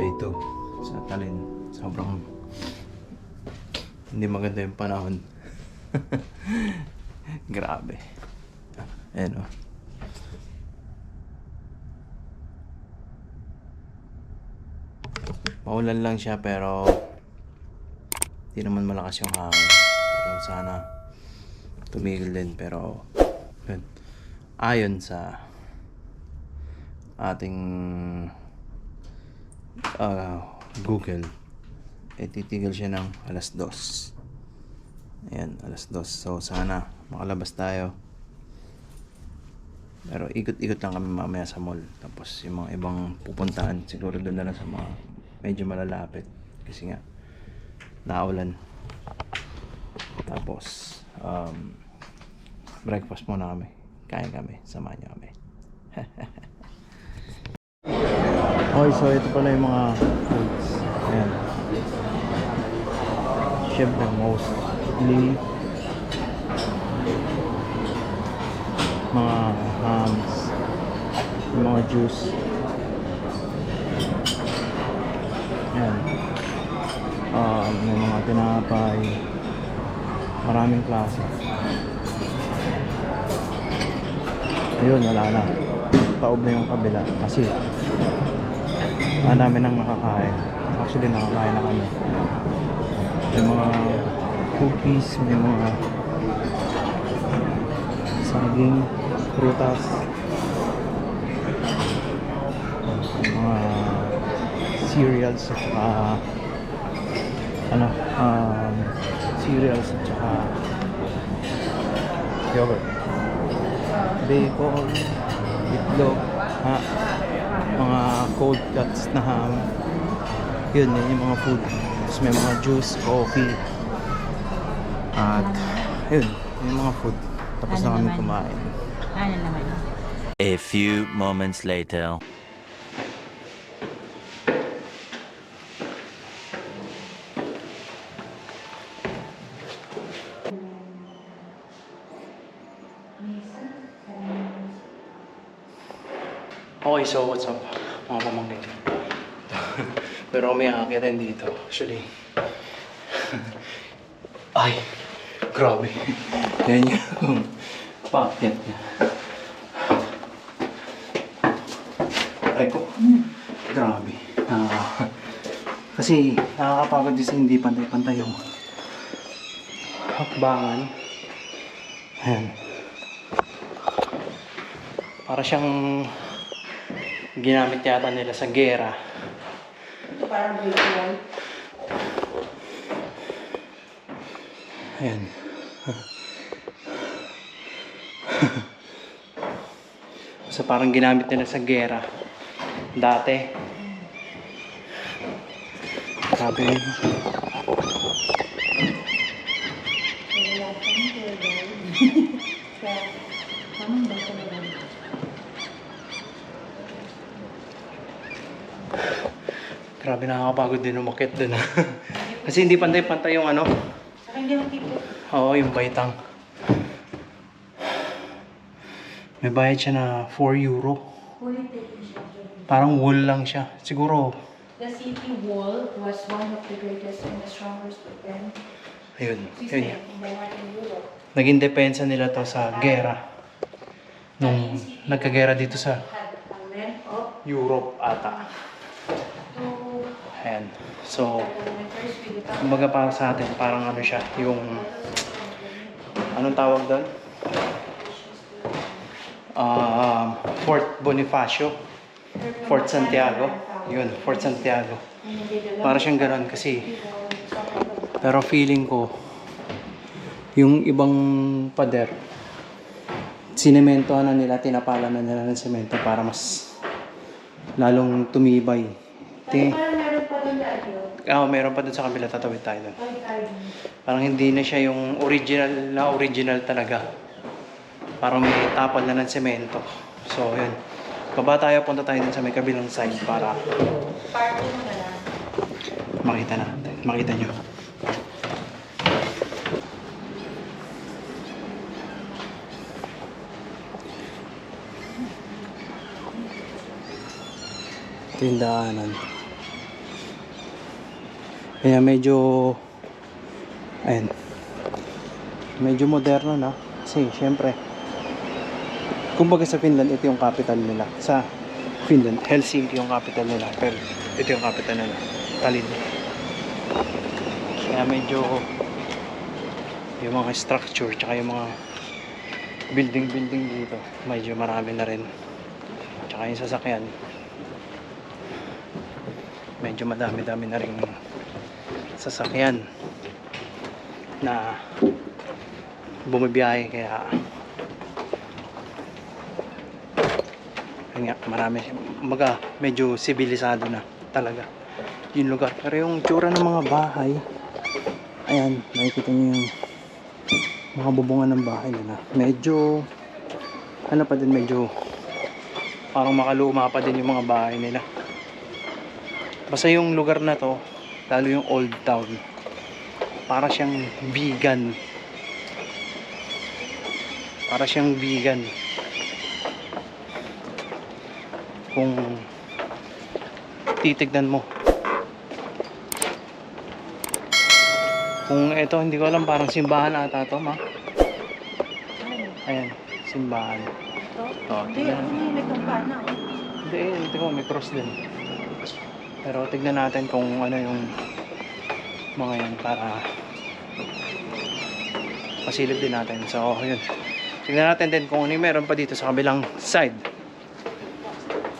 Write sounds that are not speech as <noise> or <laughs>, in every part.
2 sa Talin. Sobrang hindi maganda yung panahon. <laughs> Grabe. Ayan o. Maulan lang siya pero hindi naman malakas yung hangin. Pero sana tumigil din pero yun. ayon sa ating ah, Google. Eh titigil siya ng alas dos. Ayan alas dos. So sana makalabas tayo. Pero ikot-ikot lang kami mamaya sa mall. Tapos yung mga ibang pupuntahan siguro doon na lang sa mga medyo malalapit. Kasi nga naulan. Tapos um, breakfast muna kami. Kain kami. Samahan niyo kami <laughs> Okay, so ito pala yung mga foods. Ayan. Siyempre, mostly mga hams, yung mga juice. Ayan. Um, may mga tinapay. Maraming klase. Ayun, wala na. Taob na yung kabila kasi ang dami nang nakakain. Actually, nakakain na kami. May mga cookies, may mga saging, prutas, mga cereals at saka ano, um, cereals at saka yogurt. Bacon, itlog, ha, mga cold cuts na ham. Yun, yun yung mga food. Tapos may mga juice, coffee. At, yun, yung mga food. Tapos Ano na kami naman? kumain. Ano naman? A few moments later. So what's up? Mga pamangkin. <laughs> Pero may aakitin dito. Actually. <laughs> Ay, grabe. <laughs> Yan yung paakyat niya. Ay ko. Grabe. Ah, kasi nakakapagod din sa hindi pantay-pantay yung hakbangan. Ayan. Para siyang ginamit yata nila sa gera. Parang virtual. Ayan. so parang ginamit nila sa gera. Dati. Tour guide. Kaya, tamang ba ito Grabe nakakapagod din umakit dun. <laughs> Kasi hindi pantay-pantay yung ano. Sa akin, hindi tipo. Oo, yung baitang. May bayad siya na 4 euro. Parang wool lang siya. Siguro, The city wall was one of the greatest and the strongest defense ayun. system Yun. Naging depensa nila to sa gera. Nung nagkagera dito sa of Europe ata. Ayan. So, kumbaga para sa atin, parang ano siya, yung... Anong tawag doon? Um, Fort Bonifacio. Fort Santiago. Yun, Fort Santiago. Para siyang ganun kasi... Pero feeling ko, yung ibang pader, sinementohan na nila, tinapalan na nila ng semento para mas lalong tumibay. Ting Parang meron pa rin Ah, meron pa dun sa kabila, tatawid tayo dun. Parang hindi na siya yung original na original talaga. Parang may tapal na ng semento. So, yun. Baba tayo, punta tayo dun sa may kabilang side para mo na lang. makita na. Makita nyo. Tindaanan. Kaya medyo ayun. Medyo moderno na kasi syempre kumbaga sa Finland ito yung capital nila. Sa Finland, Helsinki yung capital nila pero ito yung capital nila, Tallinn. Kaya medyo yung mga structure tsaka yung mga building-building dito medyo marami na rin tsaka yung sasakyan medyo madami-dami na rin sasakyan na bumibiyahe kaya nga marami maga medyo sibilisado na talaga yung lugar. Pero yung tsura ng mga bahay ayan nakikita niyo yung mga bubungan ng bahay nila. Medyo ano pa din medyo parang makaluma pa din yung mga bahay nila. Basta yung lugar na to lalo yung old town. Para siyang vegan. Para siyang vegan. Kung titignan mo. Kung ito hindi ko alam parang simbahan ata to ma. Ayan simbahan. Ito? oh, Hindi, yung may kampana. oh. hindi eh, ito ko may cross din pero tignan natin kung ano yung mga yan para masilip din natin. So yun. Tignan natin din kung ano yung meron pa dito sa kabilang side.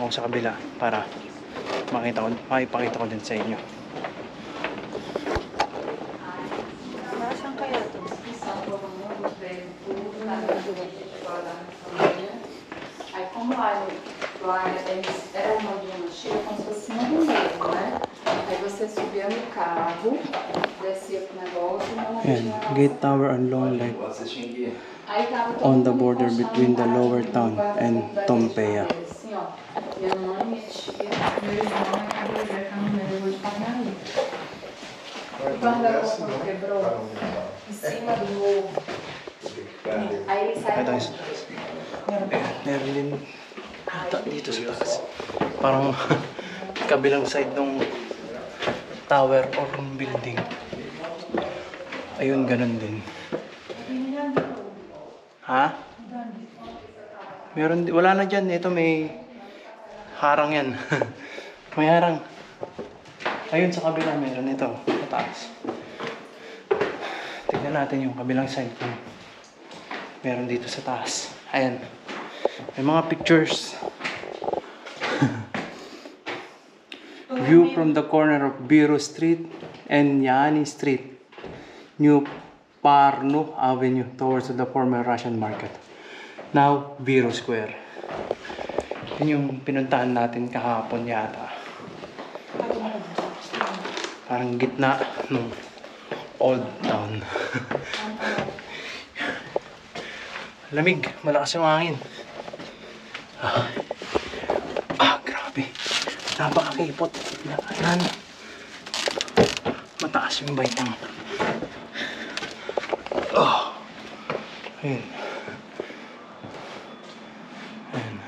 O sa kabila para makita ko, makipakita ko din sa inyo Para saan kaya ito? Aí como lá, lá eles, era uma mochila como se fosse uma mesmo, né? Aí você subia no carro, descia pro negócio e não Ayan, Gate Tower and Long Lake on the border between the lower town and Tompeia. Assim, ó. Minha mãe, minha tia, meu irmão e a mulher que a mulher levou de Parnaíba. O guarda-roupa quebrou em cima do morro. Aí ele saiu. Ito is, meron din ta- dito sa taas. Parang <laughs> kabilang side ng tower or building. Ayun, ganun din. Ha? Meron, wala na dyan. Ito may harang yan. <laughs> may harang. Ayun sa kabila meron ito. Sa taas. Tignan natin yung kabilang side kung meron dito sa taas. Ayan. May mga pictures. View from the corner of Biro Street and Yani Street. New Parno Avenue towards the former Russian market. Now, Biro Square. Yun yung pinuntahan natin kahapon yata. Parang gitna ng old town. <laughs> Lamig, malakas yung hangin. Ah. Napakakipot. Ayan. Mataas yung baitang. Oh. Ayun. Ayun.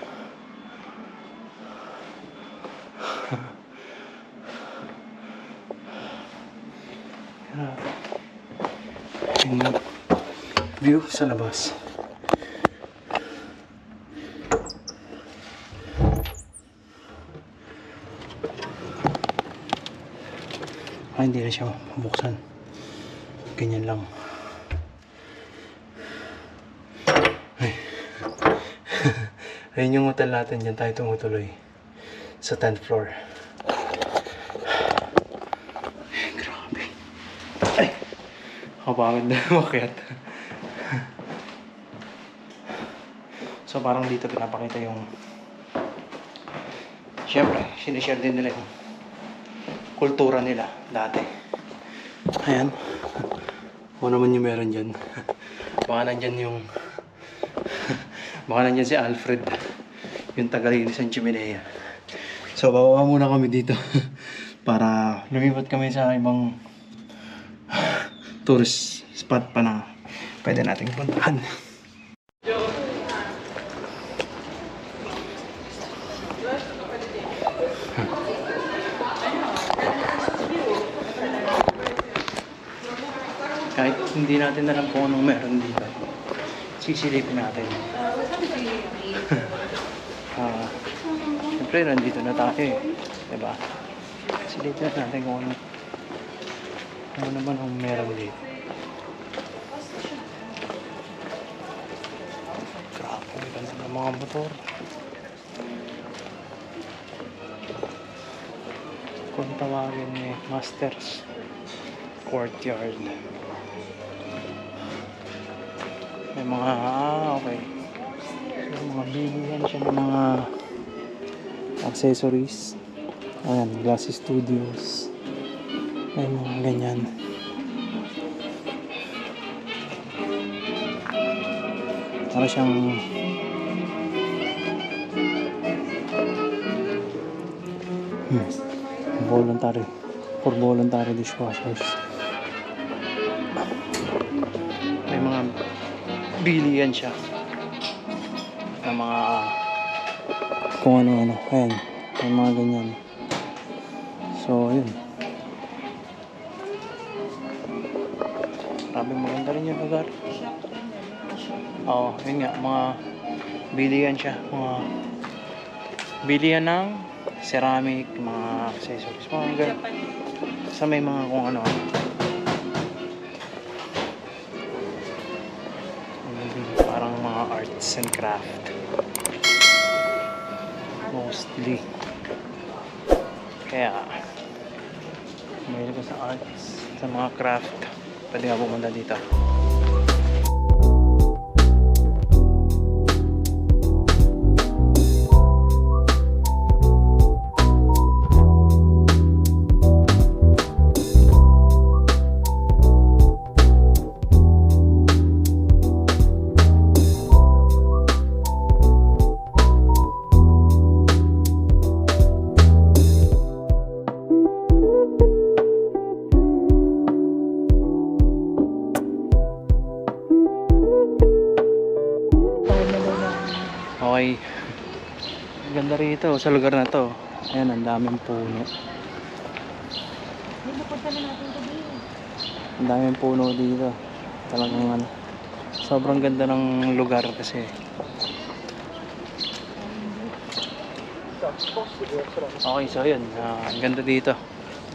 <laughs> View sa labas. Hindi na siya mabuksan. Ganyan lang. Ay. <laughs> Ayun yung hotel natin. Diyan tayo tumutuloy. Sa 10th floor. Ay, grabe. Ay! Kapagod na <laughs> umakyat. so parang dito pinapakita yung Siyempre, sinishare din nila yung kultura nila dati. Ayan. Kung naman yung meron dyan. Baka nandyan yung... Baka nandyan si Alfred. Yung tagalinis ng chimenea. So, bababa muna kami dito. <laughs> para lumipat kami sa ibang tourist spot pa na pwede nating puntahan. Hindi natin alam kung anong meron dito. Sisilipin natin. <laughs> Ah, Siyempre, nandito na tayo eh. Diba? Silipin natin kung ano, ano naman ang meron dito. Grabe, ganda ng mga motor. Kung tawagin ni Masters Courtyard. Mga, ah, okay. May mga bilihan siya ng mga accessories. Ayan, Glassy Studios. May mga ganyan. Para siyang hmm, voluntary for voluntary dishwashers. Bilihan siya ng mga kung ano-ano. Ayan, may mga ganyan. So, yun. Grabe maganda rin yung lugar. Oo, yun nga, mga bilihan siya. Mga bilihan ng ceramic, mga accessories, mga ganun. Sa may mga kung ano. Arts and craft. Mostly. Kaya, mahilig ko sa arts, sa mga craft. Pwede nga pumunta dito. Okay. Ganda rito sa lugar na to. Ayan, ang daming puno. Ang daming puno dito. Talagang ano. Sobrang ganda ng lugar kasi. Okay, so yun. ah, ang ganda dito.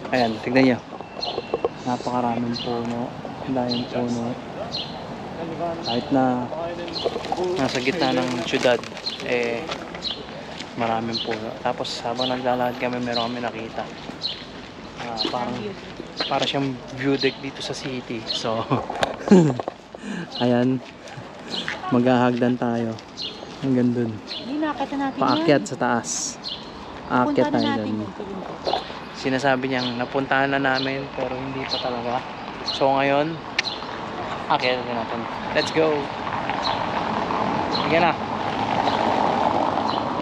Ayan, tignan nyo. Napakaraming puno. Ang daming puno. Kahit na nasa gitna ng syudad, eh, maraming puno. Tapos habang naglalakad kami, meron kami nakita. Ah, parang, para siyang view deck dito sa city. So, <laughs> ayan, maghahagdan tayo. Hanggang dun. Paakyat sa taas. Aakyat tayo dun. Sinasabi niyang napuntahan na namin pero hindi pa talaga. So ngayon, akyat na natin. Let's go! Sige na.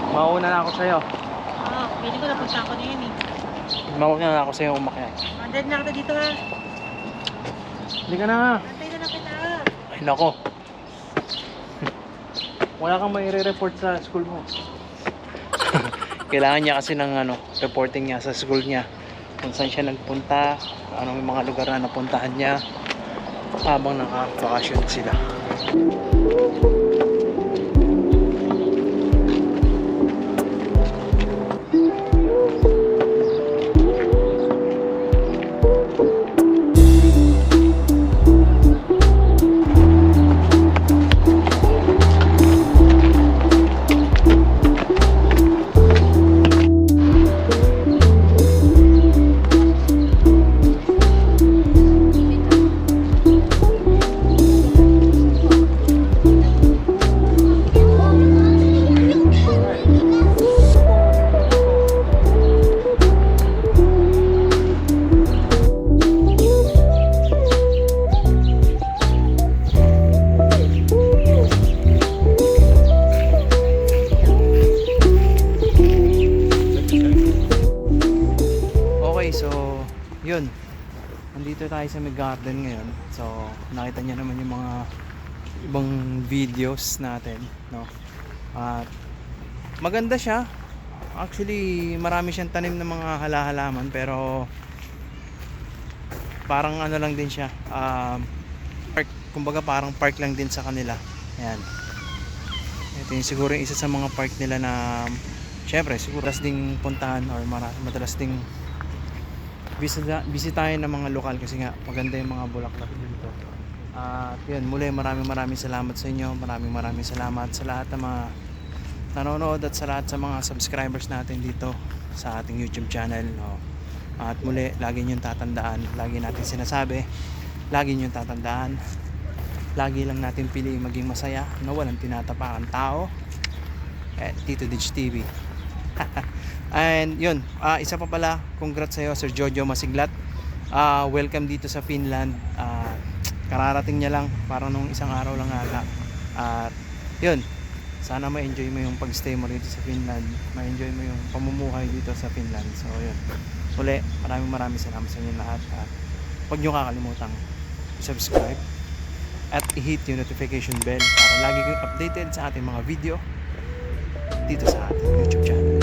Mauna na ako sa'yo. Ah, pwede ko napunta ako na yan eh. Mauna na ako sa'yo umakyat. Mandad na kita dito ha. Hindi ka na. Antay na lang kita. Ay nako. Wala kang may report sa school mo. <laughs> Kailangan niya kasi ng ano, reporting niya sa school niya. Kung saan siya nagpunta, anong mga lugar na napuntahan niya habang nakabakasyon sila. Okay, Nandito tayo sa may garden ngayon. So, nakita niyo naman yung mga ibang videos natin, no? At maganda siya. Actually, marami siyang tanim ng mga hala-halaman pero parang ano lang din siya. Um, kumbaga parang park lang din sa kanila. Ayan. Ito yung siguro yung isa sa mga park nila na syempre siguro ding puntahan or madalas ding bisita, bisitahin ng mga lokal kasi nga maganda yung mga bulaklak dito. At yun, muli maraming maraming salamat sa inyo. Maraming maraming salamat sa lahat ng mga nanonood at sa lahat sa mga subscribers natin dito sa ating YouTube channel. No? At muli, lagi niyong tatandaan, lagi natin sinasabi, lagi niyong tatandaan, lagi lang natin pili maging masaya na walang tinatapakan tao. Eh, Tito Ditch TV. <laughs> And yun, ah, isa pa pala, congrats sa'yo Sir Jojo Masiglat. Ah, welcome dito sa Finland. Ah, kararating niya lang, parang nung isang araw lang ata. At yun, sana ma-enjoy mo yung pag-stay mo dito sa Finland. Ma-enjoy mo yung pamumuhay dito sa Finland. So yun, uli, maraming maraming salamat sa inyo lahat. At huwag nyo kakalimutang subscribe at i-hit yung notification bell para lagi kayong updated sa ating mga video dito sa ating YouTube channel.